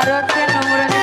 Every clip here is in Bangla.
আরও একটা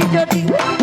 Thank you, Jody.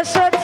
I said.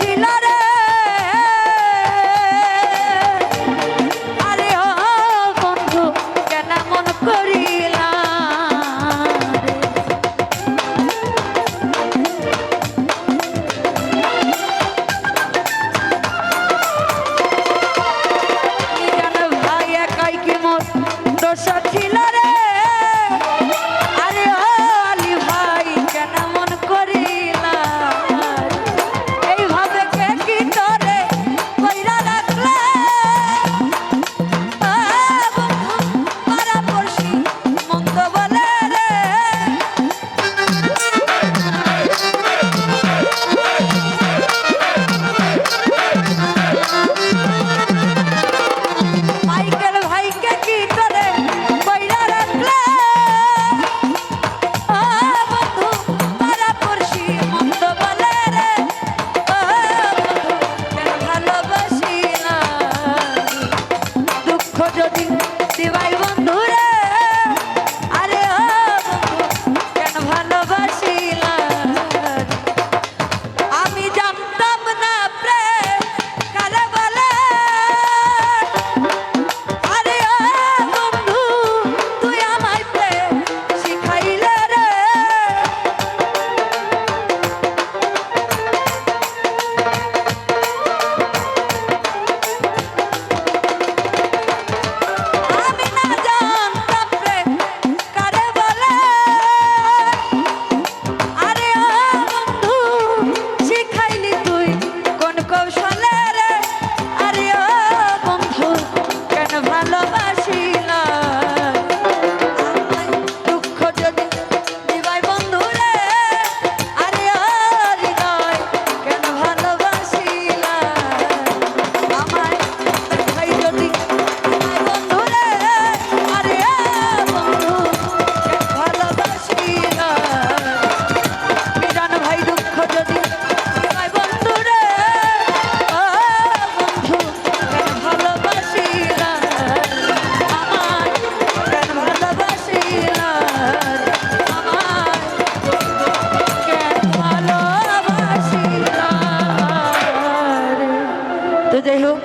যাই হোক,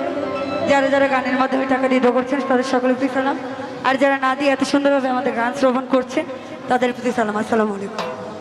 যারা যারা গানের মাধ্যমে টাকা দিয়ে করছেন, তাদের সকলের প্রতি সালাম। আর যারা না দিয়ে এত সুন্দরভাবে আমাদের গান শ্রবণ করছে, তাদের প্রতি সালাম। আসসালামু আলাইকুম।